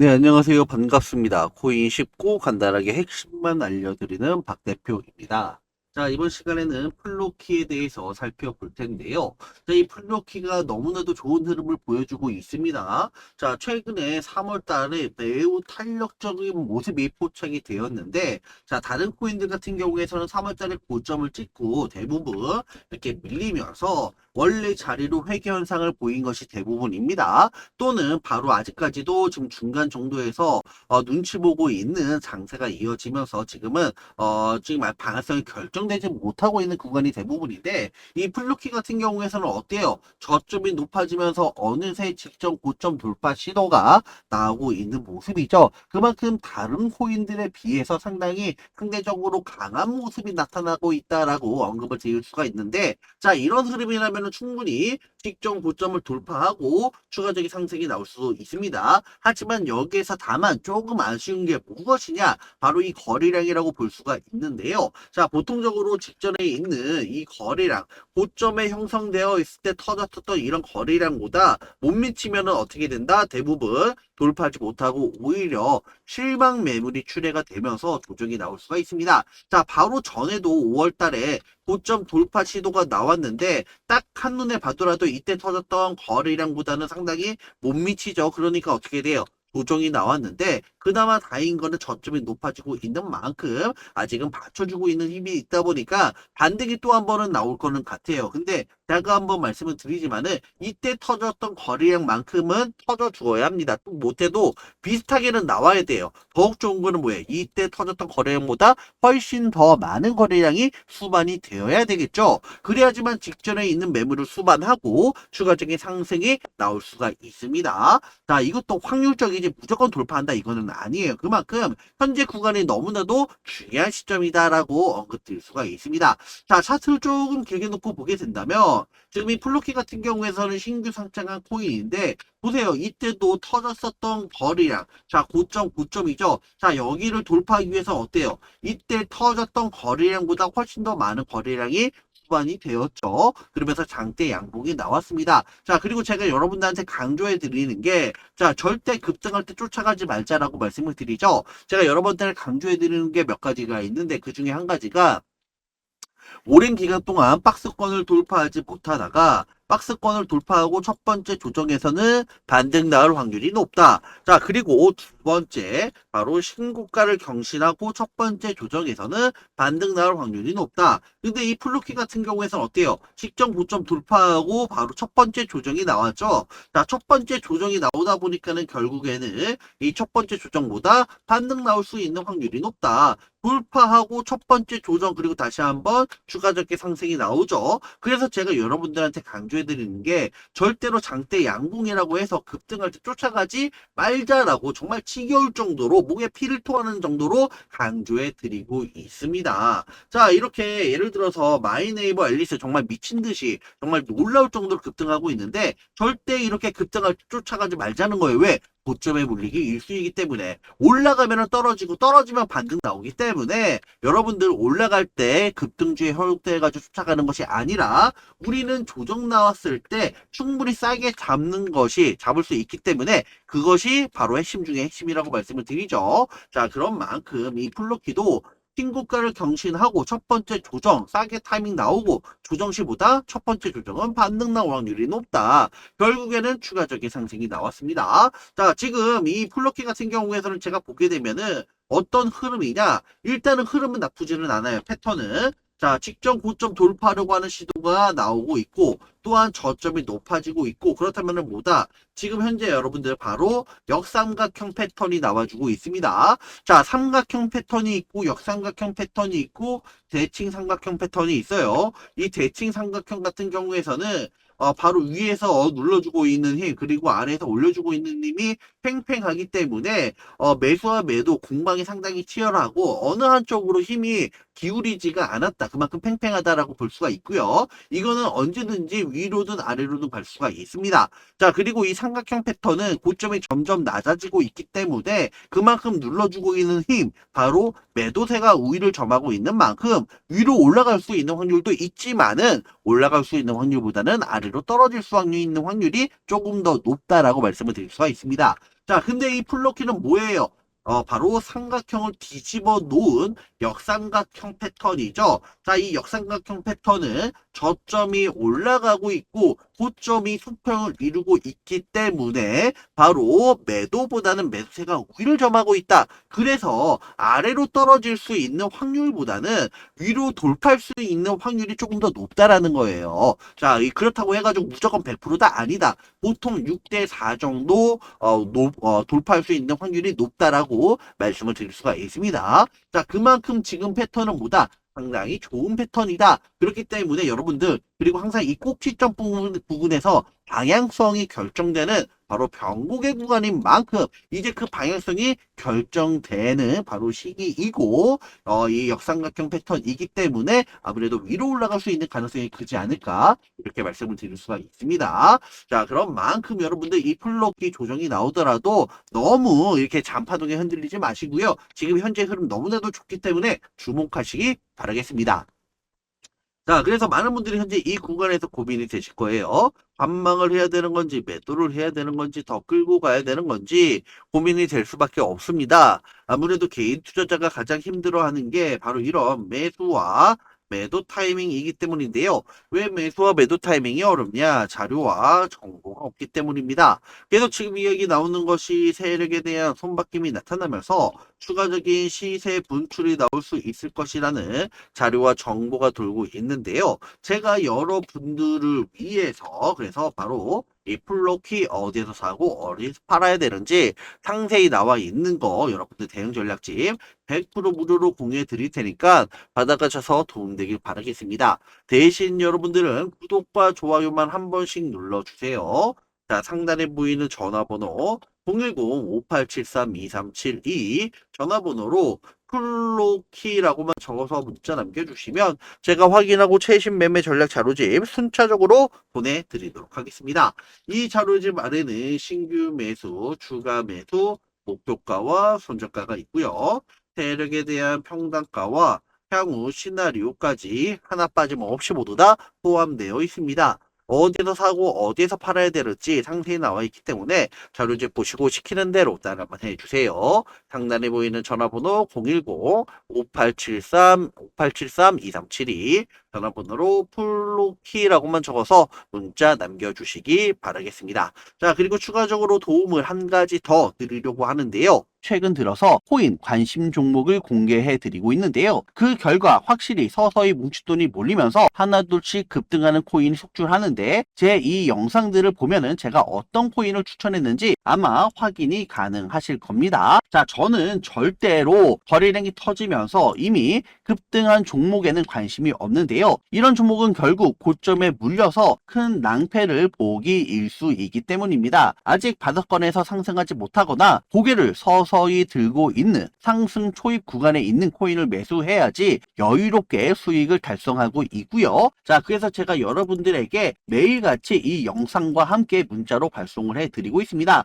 네, 안녕하세요. 반갑습니다. 코인 쉽고 간단하게 핵심만 알려드리는 박 대표입니다. 자, 이번 시간에는 플로키에 대해서 살펴볼 텐데요. 자, 이 플로키가 너무나도 좋은 흐름을 보여주고 있습니다. 자, 최근에 3월 달에 매우 탄력적인 모습이 포착이 되었는데, 자, 다른 코인들 같은 경우에서는 3월 달에 고점을 찍고 대부분 이렇게 밀리면서 원래 자리로 회귀 현상을 보인 것이 대부분입니다. 또는 바로 아직까지도 지금 중간 정도에서 어, 눈치 보고 있는 장세가 이어지면서 지금은 어, 지금 방향성이 결정되지 못하고 있는 구간이 대부분인데 이 플루키 같은 경우에서는 어때요? 저점이 높아지면서 어느새 직전 고점 돌파 시도가 나오고 있는 모습이죠. 그만큼 다른 코인들에 비해서 상당히 상대적으로 강한 모습이 나타나고 있다라고 언급을 드릴 수가 있는데 자 이런 흐름이라면 충분히 직전 고점을 돌파하고 추가적인 상승이 나올 수도 있습니다. 하지만 여기에서 다만 조금 아쉬운 게 무엇이냐? 바로 이 거래량이라고 볼 수가 있는데요. 자, 보통적으로 직전에 있는 이 거래량, 고점에 형성되어 있을 때 터졌었던 이런 거래량보다 못 미치면 어떻게 된다? 대부분 돌파하지 못하고 오히려 실망 매물이 출회가 되면서 조정이 나올 수가 있습니다. 자, 바로 전에도 5월 달에 고점 돌파 시도가 나왔는데 딱 한눈에 봐더라도 이때 터졌던 거래량보다는 상당히 못 미치죠. 그러니까 어떻게 돼요? 조정이 나왔는데 그나마 다행인 거는 저점이 높아지고 있는 만큼 아직은 받쳐주고 있는 힘이 있다 보니까 반등이 또 한 번은 나올 거는 같아요. 근데 제가 한번 말씀을 드리지만은 이때 터졌던 거래량만큼은 터져 주어야 합니다. 또 못해도 비슷하게는 나와야 돼요. 더욱 좋은 거는 뭐예요? 이때 터졌던 거래량보다 훨씬 더 많은 거래량이 수반이 되어야 되겠죠. 그래야지만 직전에 있는 매물을 수반하고 추가적인 상승이 나올 수가 있습니다. 자, 이것도 확률적이지 무조건 돌파한다 이거는 아니에요. 그만큼 현재 구간이 너무나도 중요한 시점이다라고 언급드릴 수가 있습니다. 자, 차트를 조금 길게 놓고 보게 된다면 지금 이 플로키 같은 경우에서는 신규 상장한 코인인데 보세요. 이때도 터졌었던 거리량. 자, 고점, 고점이죠. 자, 여기를 돌파하기 위해서 어때요? 이때 터졌던 거리량보다 훨씬 더 많은 거리량이 수반이 되었죠. 그러면서 장대 양봉이 나왔습니다. 자, 그리고 제가 여러분들한테 강조해 드리는 게, 자, 절대 급등할 때 쫓아가지 말자라고 말씀을 드리죠. 제가 여러분들 강조해 드리는 게 몇 가지가 있는데, 그 중에 한 가지가, 오랜 기간 동안 박스권을 돌파하지 못하다가 박스권을 돌파하고 첫 번째 조정에서는 반등 나올 확률이 높다. 자, 그리고 두 번째, 바로 신고가를 경신하고 첫 번째 조정에서는 반등 나올 확률이 높다. 근데 이 플루키 같은 경우에서는 어때요? 직전 고점 돌파하고 바로 첫 번째 조정이 나왔죠. 자, 첫 번째 조정이 나오다 보니까는 결국에는 이 첫 번째 조정보다 반등 나올 수 있는 확률이 높다. 돌파하고 첫 번째 조정 그리고 다시 한번 추가적인 상승이 나오죠. 그래서 제가 여러분들한테 강조 해드리는 게 절대로 장대 양봉이라고 해서 급등할 때 쫓아가지 말자라고 정말 지겨울 정도로 목에 피를 토하는 정도로 강조해드리고 있습니다. 자 이렇게 예를 들어서 마이네이버 앨리스 정말 미친 듯이 정말 놀라울 정도로 급등하고 있는데 절대 이렇게 급등할 때 쫓아가지 말자는 거예요. 왜? 고점에 물리기 일수이기 때문에 올라가면 떨어지고 떨어지면 반등 나오기 때문에 여러분들 올라갈 때 급등주에 현혹돼가지고 쫓아가는 것이 아니라 우리는 조정 나왔을 때 충분히 싸게 잡는 것이 잡을 수 있기 때문에 그것이 바로 핵심 중에 핵심이라고 말씀을 드리죠. 자 그런 만큼 이 플로키도 신고가를 경신하고 첫 번째 조정 싸게 타이밍 나오고 조정 시보다 첫 번째 조정은 반등 나올 확률이 높다. 결국에는 추가적인 상승이 나왔습니다. 자 지금 이 플로키 같은 경우에서는 제가 보게 되면은 어떤 흐름이냐 일단은 흐름은 나쁘지는 않아요 패턴은 자 직전 고점 돌파하려고 하는 시도가 나오고 있고 또한 저점이 높아지고 있고 그렇다면 뭐다 지금 현재 여러분들 바로 역삼각형 패턴이 나와주고 있습니다 자 삼각형 패턴이 있고 역삼각형 패턴이 있고 대칭 삼각형 패턴이 있어요 이 대칭 삼각형 같은 경우에서는 어, 바로 위에서 눌러주고 있는 힘 그리고 아래에서 올려주고 있는 힘이 팽팽하기 때문에 어, 매수와 매도 공방이 상당히 치열하고 어느 한쪽으로 힘이 기울이지가 않았다. 그만큼 팽팽하다라고 볼 수가 있고요. 이거는 언제든지 위로든 아래로든 갈 수가 있습니다. 자, 그리고 이 삼각형 패턴은 고점이 점점 낮아지고 있기 때문에 그만큼 눌러주고 있는 힘, 바로 매도세가 우위를 점하고 있는 만큼 위로 올라갈 수 있는 확률도 있지만은 올라갈 수 있는 확률보다는 아래로 떨어질 수 있는 확률이 조금 더 높다라고 말씀을 드릴 수가 있습니다. 자, 근데 이 플로키는 뭐예요? 어, 바로 삼각형을 뒤집어 놓은 역삼각형 패턴이죠. 자, 이 역삼각형 패턴은 저점이 올라가고 있고 고점이 수평을 이루고 있기 때문에 바로 매도보다는 매수세가 우위를 점하고 있다. 그래서 아래로 떨어질 수 있는 확률보다는 위로 돌파할 수 있는 확률이 조금 더 높다라는 거예요. 자, 이 그렇다고 해가지고 무조건 100%다 아니다. 보통 6대 4 정도 어, 높- 어, 돌파할 수 있는 확률이 높 말씀을 드릴 수가 있습니다. 자, 그만큼 지금 패턴은 뭐다? 상당히 좋은 패턴이다. 그렇기 때문에 여러분들 그리고 항상 이 꼭지점 부분, 부분에서 방향성이 결정되는 바로 변곡의 구간인 만큼 이제 그 방향성이 결정되는 바로 시기이고 어, 이 역삼각형 패턴이기 때문에 아무래도 위로 올라갈 수 있는 가능성이 크지 않을까 이렇게 말씀을 드릴 수가 있습니다. 자 그런 만큼 여러분들 이 플로키 조정이 나오더라도 너무 이렇게 잔파동에 흔들리지 마시고요. 지금 현재 흐름 너무나도 좋기 때문에 주목하시기 바라겠습니다. 자, 그래서 많은 분들이 현재 이 구간에서 고민이 되실 거예요. 반망을 해야 되는 건지, 매도를 해야 되는 건지, 더 끌고 가야 되는 건지 고민이 될 수밖에 없습니다. 아무래도 개인 투자자가 가장 힘들어하는 게 바로 이런 매수와 매도 타이밍이기 때문인데요. 왜 매수와 매도 타이밍이 어렵냐? 자료와 정보가 없기 때문입니다. 그래서 지금 이 얘기 나오는 것이 세력에 대한 손바뀜이 나타나면서 추가적인 시세 분출이 나올 수 있을 것이라는 자료와 정보가 돌고 있는데요. 제가 여러분들을 위해서 그래서 바로 이 플로키 어디에서 사고 어디에서 팔아야 되는지 상세히 나와 있는 거 여러분들 대응 전략집 100% 무료로 공유해 드릴 테니까 받아가셔서 도움되길 바라겠습니다. 대신 여러분들은 구독과 좋아요만 한 번씩 눌러주세요. 자, 상단에 보이는 전화번호 010-5873-2372 전화번호로 플로키라고만 적어서 문자 남겨주시면 제가 확인하고 최신 매매 전략 자료집 순차적으로 보내드리도록 하겠습니다. 이 자료집 안에는 신규 매수, 추가 매수, 목표가와 손절가가 있고요. 세력에 대한 평단가와 향후 시나리오까지 하나 빠짐없이 모두 다 포함되어 있습니다. 어디에서 사고 어디에서 팔아야 될지 상세히 나와 있기 때문에 자료집 보시고 시키는 대로 따라만 해주세요. 상단에 보이는 전화번호 010-5873-5873-2372 전화번호로 플로키라고만 적어서 문자 남겨주시기 바라겠습니다. 자, 그리고 추가적으로 도움을 한 가지 더 드리려고 하는데요. 최근 들어서 코인 관심 종목을 공개해 드리고 있는데요. 그 결과 확실히 서서히 뭉칫돈이 몰리면서 하나둘씩 급등하는 코인이 속출하는데 제 이 영상들을 보면은 제가 어떤 코인을 추천했는지 아마 확인이 가능하실 겁니다. 자, 저는 절대로 거래량이 터지면서 이미 급등한 종목에는 관심이 없는데요. 이런 종목은 결국 고점에 물려서 큰 낭패를 보기 일수이기 때문입니다. 아직 바닥권에서 상승하지 못하거나 고개를 서서히 들고 있는 상승 초입 구간에 있는 코인을 매수해야지 여유롭게 수익을 달성하고 있고요. 자, 그래서 제가 여러분들에게 매일같이 이 영상과 함께 문자로 발송을 해드리고 있습니다.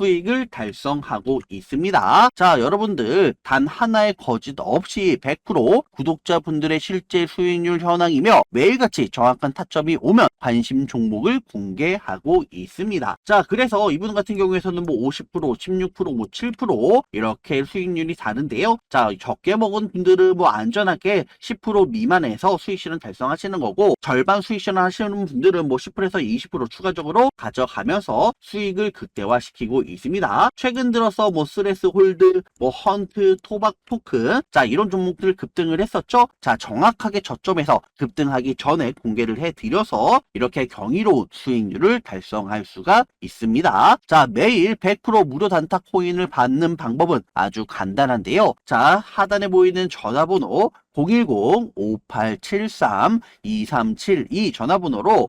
수익을 달성하고 있습니다. 자, 여러분들 단 하나의 거짓 없이 100% 구독자분들의 실제 수익률 현황이며 매일같이 정확한 타점이 오면 관심 종목을 공개하고 있습니다. 자, 그래서 이분 같은 경우에서는 뭐 50%, 16%, 뭐 7% 이렇게 수익률이 다른데요. 자, 적게 먹은 분들은 뭐 안전하게 10% 미만에서 수익 실현 달성하시는 거고 절반 수익 실현 하시는 분들은 뭐 10%에서 20% 추가적으로 가져가면서 수익을 극대화시키고 있습니다. 최근 들어서 뭐 스레스 홀드, 뭐 헌트, 토박 토큰 자 이런 종목들 급등을 했었죠. 자 정확하게 저점에서 급등하기 전에 공개를 해드려서 이렇게 경이로운 수익률을 달성할 수가 있습니다. 자 매일 100% 무료 단타 코인을 받는 방법은 아주 간단한데요. 자 하단에 보이는 전화번호 010-5873-2372 전화번호로